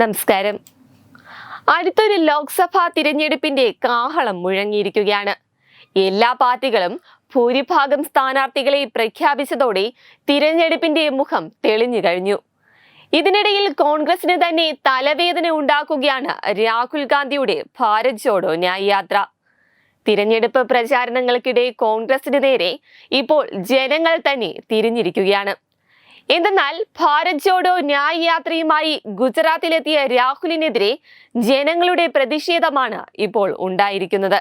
നമസ്കാരം. അടുത്തൊരു ലോക്സഭാ തിരഞ്ഞെടുപ്പിന്റെ കാഹളം മുഴങ്ങിയിരിക്കുകയാണ്. എല്ലാ പാർട്ടികളും ഭൂരിഭാഗം സ്ഥാനാർത്ഥികളെ പ്രഖ്യാപിച്ചതോടെ തിരഞ്ഞെടുപ്പിന്റെ മുഖം തെളിഞ്ഞു കഴിഞ്ഞു. ഇതിനിടയിൽ കോൺഗ്രസിന് തന്നെ തലവേദന ഉണ്ടാക്കുകയാണ് രാഹുൽ ഗാന്ധിയുടെ ഭാരത് ജോഡോ ന്യായ് യാത്ര തിരഞ്ഞെടുപ്പ് പ്രചാരണങ്ങൾക്കിടെ കോൺഗ്രസിന് നേരെ ഇപ്പോൾ ജനങ്ങൾ തന്നെ തിരിഞ്ഞിരിക്കുകയാണ്. എന്തെന്നാൽ ഭാരത് ജോഡോ ന്യായ് യാത്രയുമായി ഗുജറാത്തിലെത്തിയ രാഹുലിനെതിരെ ജനങ്ങളുടെ പ്രതിഷേധമാണ് ഇപ്പോൾ ഉണ്ടായിരിക്കുന്നത്.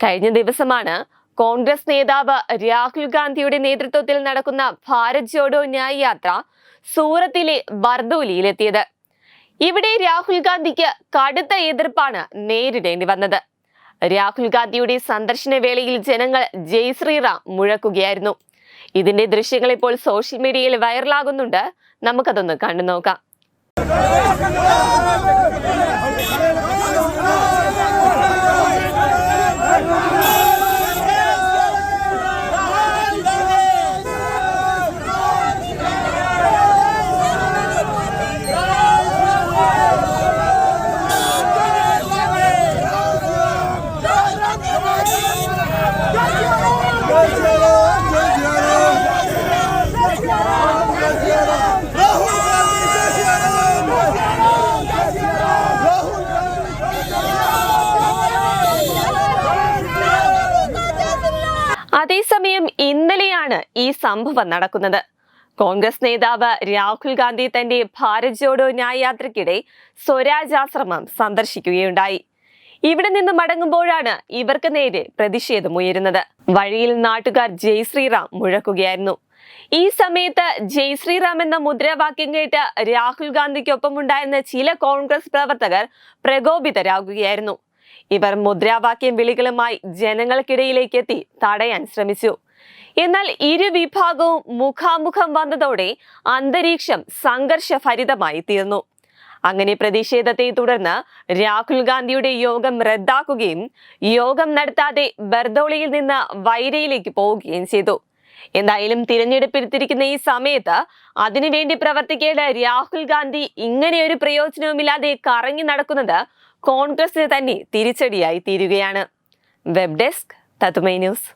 കഴിഞ്ഞ ദിവസമാണ് കോൺഗ്രസ് നേതാവ് രാഹുൽ ഗാന്ധിയുടെ നേതൃത്വത്തിൽ നടക്കുന്ന ഭാരത് ജോഡോ ന്യായ് യാത്ര സൂറത്തിലെ ബർദോലിയിലെത്തിയത് ഇവിടെ രാഹുൽ ഗാന്ധിക്ക് കടുത്ത എതിർപ്പാണ് നേരിടേണ്ടി വന്നത്. രാഹുൽ ഗാന്ധിയുടെ സന്ദർശന വേളയിൽ ജനങ്ങൾ ജയ് ശ്രീറാം മുഴക്കുകയായിരുന്നു. ഇതിന്റെ ദൃശ്യങ്ങൾ ഇപ്പോൾ സോഷ്യൽ മീഡിയയിൽ വൈറലാകുന്നുണ്ട്. നമുക്കതൊന്ന് കണ്ടു നോക്കാം അതേസമയം ഇന്നലെയാണ് ഈ സംഭവം നടക്കുന്നത്. കോൺഗ്രസ് നേതാവ് രാഹുൽ ഗാന്ധി തന്റെ ഭാരത് ജോഡോ ന്യായയാത്രയ്ക്കിടെ സ്വരാജ് ആശ്രമം സന്ദർശിക്കുകയുണ്ടായി. ഇവിടെ നിന്ന് മടങ്ങുമ്പോഴാണ് ഇവർക്ക് നേരെ പ്രതിഷേധമുയരുന്നത് വഴിയിൽ നാട്ടുകാർ ജയ് ശ്രീറാം മുഴക്കുകയായിരുന്നു. ഈ സമയത്ത് ജയ് ശ്രീറാം എന്ന മുദ്രാവാക്യം കേട്ട് രാഹുൽ ഗാന്ധിക്കൊപ്പം ഉണ്ടായിരുന്ന ചില കോൺഗ്രസ് പ്രവർത്തകർ പ്രകോപിതരാകുകയായിരുന്നു. ഇവർ മുദ്രാവാക്യം വിളികളുമായി ജനങ്ങൾക്കിടയിലേക്ക് എത്തി തടയാൻ ശ്രമിച്ചു. എന്നാൽ ഇരു വിഭാഗവും മുഖാമുഖം വന്നതോടെ അന്തരീക്ഷം സംഘർഷഭരിതമായി തീർന്നു. അങ്ങനെ പ്രതിഷേധത്തെ തുടർന്ന് രാഹുൽ ഗാന്ധിയുടെ യോഗം റദ്ദാക്കുകയും യോഗം നടത്താതെ ബർദോളിയിൽ നിന്ന് വൈരയിലേക്ക് പോവുകയും ചെയ്തു. എന്തായാലും തിരഞ്ഞെടുപ്പെടുത്തിരിക്കുന്ന ഈ സമയത്ത് അതിനുവേണ്ടി പ്രവർത്തിക്കേണ്ട രാഹുൽ ഗാന്ധി ഇങ്ങനെയൊരു പ്രയോജനവുമില്ലാതെ കറങ്ങി നടക്കുന്നത് കോൺഗ്രസിന് തന്നെ തിരിച്ചടിയായി തീരുകയാണ്. വെബ് ഡെസ്ക് തത്തുമൈ ന്യൂസ്.